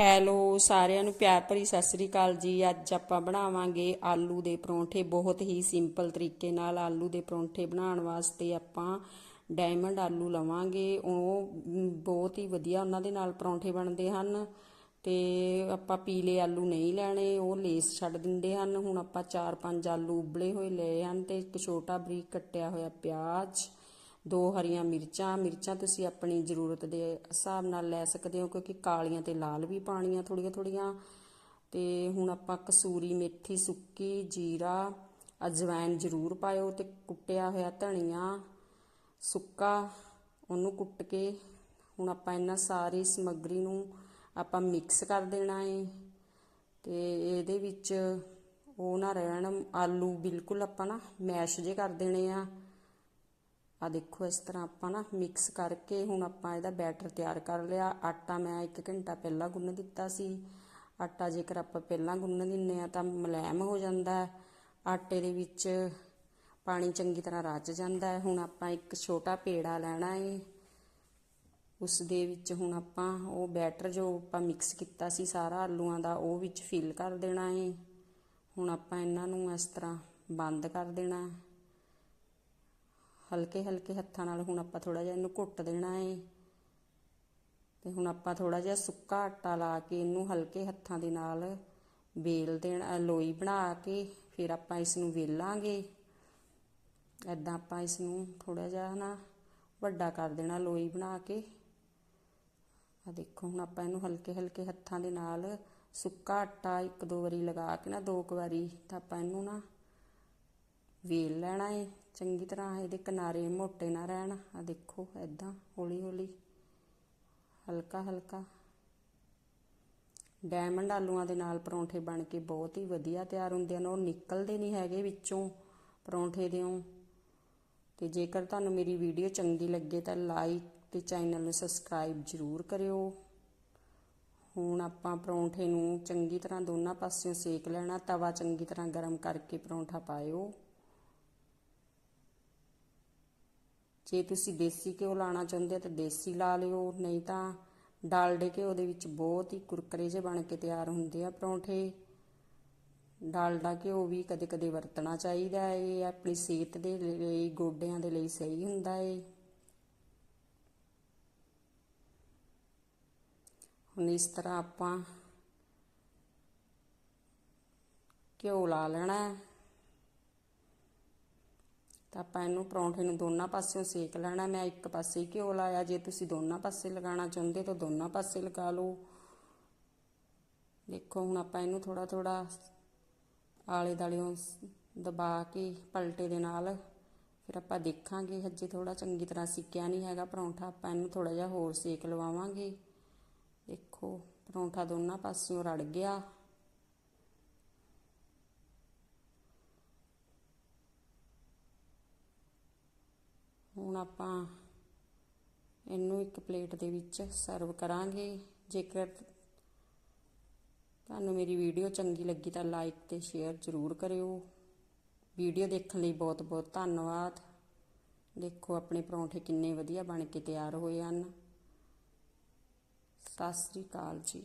Hello, ਸਾਰਿਆਂ ਨੂੰ ਪਿਆਰ ਭਰੀ ਸਤਿ ਸ੍ਰੀ ਅਕਾਲ ਜੀ। ਅੱਜ ਆਪਾਂ ਬਣਾਵਾਂਗੇ ਆਲੂ ਦੇ ਪਰੌਂਠੇ। ਬਹੁਤ ਹੀ ਸਿੰਪਲ ਤਰੀਕੇ ਨਾਲ ਆਲੂ ਦੇ ਪਰੌਂਠੇ ਬਣਾਉਣ ਵਾਸਤੇ ਆਪਾਂ ਡਾਇਮੰਡ ਆਲੂ ਲਵਾਂਗੇ। ਉਹ ਬਹੁਤ ਹੀ ਵਧੀਆ ਉਹਨਾਂ ਦੇ ਨਾਲ ਪਰੌਂਠੇ ਬਣਦੇ ਹਨ ਤੇ ਆਪਾਂ ਪੀਲੇ ਆਲੂ ਨਹੀਂ ਲੈਣੇ, ਉਹ ਲੇਸ ਛੱਡ ਦਿੰਦੇ ਹਨ। ਹੁਣ ਆਪਾਂ 4-5 ਆਲੂ ਉਬਲੇ ਹੋਏ ਲਏ ਹਨ ਤੇ ਇੱਕ ਛੋਟਾ ਬਰੀਕ ਕੱਟਿਆ ਹੋਇਆ ਪਿਆਜ਼। ਦੋ ਹਰੀਆਂ ਮਿਰਚਾਂ ਮਿਰਚਾਂ ਤੁਸੀਂ ਆਪਣੀ ਜ਼ਰੂਰਤ ਦੇ ਹਿਸਾਬ ਨਾਲ ਲੈ ਸਕਦੇ ਹੋ, ਕਿਉਂਕਿ ਕਾਲੀਆਂ ਤੇ ਲਾਲ ਵੀ ਪਾਣੀਆਂ ਥੋੜੀਆਂ ਥੋੜੀਆਂ ਤੇ ਹੁਣ ਆਪਾਂ ਕਸੂਰੀ ਮੇਥੀ ਸੁੱਕੀ, ਜੀਰਾ ਅਜਵਾਇਨ ਜ਼ਰੂਰ ਪਾਇਓ ਤੇ ਕੁੱਟਿਆ ਹੋਇਆ ਧਨੀਆ ਸੁੱਕਾ ਉਹਨੂੰ ਕੁੱਟ ਕੇ ਹੁਣ ਆਪਾਂ ਇਹਨਾਂ ਸਾਰੀ ਸਮੱਗਰੀ ਨੂੰ ਆਪਾਂ ਮਿਕਸ ਕਰ ਦੇਣਾ ਹੈ ਤੇ ਇਹਦੇ ਵਿੱਚ ਉਹ ਨਾ ਰਹਿਣ, ਆਲੂ ਬਿਲਕੁਲ ਆਪਾਂ ਨਾ ਮੈਸ਼ ਜੇ ਕਰ ਦੇਣੇ ਆ। ਆ ਦੇਖੋ ਇਸ ਤਰ੍ਹਾਂ ਆਪਾਂ ਨਾ ਮਿਕਸ ਕਰਕੇ ਹੁਣ ਆਪਾਂ ਇਹਦਾ ਬੈਟਰ ਤਿਆਰ ਕਰ ਲਿਆ। ਆਟਾ ਮੈਂ 1 ਘੰਟਾ ਪਹਿਲਾਂ ਗੁੰਨ ਦਿੱਤਾ ਸੀ। ਆਟਾ ਜੇਕਰ ਆਪਾਂ ਪਹਿਲਾਂ ਗੁੰਨ ਦਿੰਨੇ ਆ ਤਾਂ ਮੁਲਾਇਮ ਹੋ ਜਾਂਦਾ ਹੈ। ਆਟੇ ਦੇ ਵਿੱਚ ਪਾਣੀ ਚੰਗੀ ਤਰ੍ਹਾਂ ਰਚ ਜਾਂਦਾ ਹੈ। ਹੁਣ ਆਪਾਂ ਇੱਕ ਛੋਟਾ ਪੇੜਾ ਲੈਣਾ ਹੈ ਉਸ ਦੇ ਵਿੱਚ ਹੁਣ ਆਪਾਂ ਉਹ ਬੈਟਰ ਜੋ ਆਪਾਂ ਮਿਕਸ ਕੀਤਾ ਸੀ ਸਾਰਾ ਆਲੂਆਂ ਦਾ ਉਹ ਵਿੱਚ ਫਿਲ ਕਰ ਦੇਣਾ ਹੈ ਹੁਣ ਆਪਾਂ ਇਹਨਾਂ ਨੂੰ ਇਸ ਤਰ੍ਹਾਂ ਬੰਦ ਕਰ ਦੇਣਾ। ਹੈ ਹਲਕੇ ਹਲਕੇ ਹੱਥਾਂ ਨਾਲ ਹੁਣ ਆਪਾਂ ਥੋੜਾ ਜਿਹਾ ਇਹਨੂੰ ਘੁੱਟ ਦੇਣਾ ਹੈ ਤੇ ਹੁਣ ਆਪਾਂ ਥੋੜਾ ਜਿਹਾ ਸੁੱਕਾ ਆਟਾ ਲਾ ਕੇ ਇਹਨੂੰ ਹਲਕੇ ਹੱਥਾਂ ਦੇ ਨਾਲ ਵੇਲ ਦੇਣਾ ਲੋਈ ਬਣਾ ਕੇ ਫਿਰ ਆਪਾਂ ਇਸ ਨੂੰ ਵੇਲਾਂਗੇ। ਐਦਾਂ ਆਪਾਂ ਇਸ ਨੂੰ ਥੋੜਾ ਜਿਹਾ ਨਾ ਵੱਡਾ ਕਰ ਦੇਣਾ ਲੋਈ ਬਣਾ ਕੇ। ਆ ਦੇਖੋ, ਹੁਣ ਆਪਾਂ ਇਹਨੂੰ ਹਲਕੇ ਹਲਕੇ ਹੱਥਾਂ ਦੇ ਨਾਲ ਸੁੱਕਾ ਆਟਾ ਇੱਕ ਦੋ ਵਾਰੀ ਲਗਾ ਕੇ ਨਾ, ਦੋ ਕੁ ਵਾਰੀ ਤਾਂ ਆਪਾਂ ਇਹਨੂੰ ਨਾ ਵੇਲ ਲੈਣਾ ਏ। ਚੰਗੀ ਤਰ੍ਹਾਂ ਇਹਦੇ ਕਿਨਾਰੇ ਮੋਟੇ ਨਾ ਰਹਿਣ। ਆ ਦੇਖੋ ਐਦਾਂ ਹੌਲੀ ਹੌਲੀ ਹਲਕਾ ਹਲਕਾ ਡਾਇਮੰਡ ਆਲੂਆਂ ਦੇ ਨਾਲ ਪਰੌਂਠੇ ਬਣ ਕੇ ਬਹੁਤ ਹੀ ਵਧੀਆ ਤਿਆਰ ਹੁੰਦੇ ਹਨ। ਉਹ ਨਿਕਲਦੇ ਨਹੀਂ ਹੈਗੇ ਵਿੱਚੋਂ ਪਰੌਂਠੇ ਦਿਓ। ਤੇ ਜੇਕਰ ਤੁਹਾਨੂੰ ਮੇਰੀ ਵੀਡੀਓ ਚੰਗੀ ਲੱਗੇ ਤਾਂ ਲਾਈਕ ਤੇ ਚੈਨਲ ਨੂੰ ਸਬਸਕ੍ਰਾਈਬ ਜ਼ਰੂਰ ਕਰਿਓ। ਹੁਣ ਆਪਾਂ ਪਰੌਂਠੇ ਨੂੰ ਚੰਗੀ ਤਰ੍ਹਾਂ ਦੋਨਾਂ ਪਾਸਿਓਂ ਸੇਕ ਲੈਣਾ। ਤਵਾ ਚੰਗੀ ਤਰ੍ਹਾਂ ਗਰਮ ਕਰਕੇ ਪਰੌਂਠਾ ਪਾਇਓ। ਜੇ ਤੁਸੀਂ ਦੇਸੀ ਘਿਓ ਲਾਣਾ ਚਾਹੁੰਦੇ ਹੋ ਤਾਂ ਦੇਸੀ ਲਾ ਲਿਓ, ਨਹੀਂ ਤਾਂ ਡਾਲਡੇ ਘਿਓ ਦੇ ਵਿੱਚ ਬਹੁਤ ਹੀ ਕੁਰਕਰੇ ਜਿਹੇ ਬਣ ਕੇ ਤਿਆਰ ਹੁੰਦੇ ਆ ਪਰੌਂਠੇ। ਡਾਲਡਾ ਘਿਓ ਵੀ ਕਦੇ-ਕਦੇ ਵਰਤਣਾ ਚਾਹੀਦਾ ਹੈ ਇਹ ਆਪਣੀ ਸਿਹਤ ਦੇ ਲਈ, ਗੋਡਿਆਂ ਦੇ ਲਈ ਸਹੀ ਹੁੰਦਾ ਹੈ ਹੁਣ ਇਸ ਤਰ੍ਹਾਂ ਆਪਾਂ ਘਿਓ ਲਾ ਲੈਣਾ। ਹੈ ਤਾਂ ਆਪਾਂ ਇਹਨੂੰ ਪਰੌਂਠੇ ਨੂੰ ਦੋਨਾਂ ਪਾਸਿਓਂ ਸੇਕ ਲੈਣਾ। ਮੈਂ ਇੱਕ ਪਾਸੇ ਹੀ ਘਿਓ ਲਾਇਆ। ਜੇ ਤੁਸੀਂ ਦੋਨਾਂ ਪਾਸੇ ਲਗਾਉਣਾ ਚਾਹੁੰਦੇ ਤਾਂ ਦੋਨਾਂ ਪਾਸੇ ਲਗਾ ਲਓ। ਦੇਖੋ, ਹੁਣ ਆਪਾਂ ਇਹਨੂੰ ਥੋੜਾ ਥੋੜਾ ਆਲੇ ਦਾਲਿਓਂ ਦਬਾ ਕੇ ਪਲਟੇ ਦੇ ਨਾਲ ਫਿਰ ਆਪਾਂ ਦੇਖਾਂਗੇ। ਹਜੇ ਥੋੜਾ ਚੰਗੀ ਤਰ੍ਹਾਂ ਸਿੱਕਿਆ ਨਹੀਂ ਹੈਗਾ ਪਰੌਂਠਾ। ਆਪਾਂ ਇਹਨੂੰ ਥੋੜਾ ਜਿਹਾ ਹੋਰ ਸੇਕ ਲਵਾਵਾਂਗੇ। ਦੇਖੋ, ਪਰੌਂਠਾ ਦੋਨਾਂ ਪਾਸਿਓਂ ਰੜ ਗਿਆ। ਹੁਣ ਆਪਾਂ ਇਹਨੂੰ ਇੱਕ ਪਲੇਟ ਦੇ ਵਿੱਚ ਸਰਵ ਕਰਾਂਗੇ। ਜੇਕਰ ਤੁਹਾਨੂੰ ਮੇਰੀ ਵੀਡੀਓ ਚੰਗੀ ਲੱਗੀ ਤਾਂ ਲਾਈਕ ਤੇ ਸ਼ੇਅਰ ਜ਼ਰੂਰ ਕਰਿਓ। ਵੀਡੀਓ ਦੇਖਣ ਲਈ ਬਹੁਤ ਬਹੁਤ ਧੰਨਵਾਦ। ਦੇਖੋ ਆਪਣੇ ਪਰੌਂਠੇ ਕਿੰਨੇ ਵਧੀਆ ਬਣ ਕੇ ਤਿਆਰ ਹੋਏ ਹਨ। ਸਤਿ ਸ੍ਰੀ ਅਕਾਲ ਜੀ।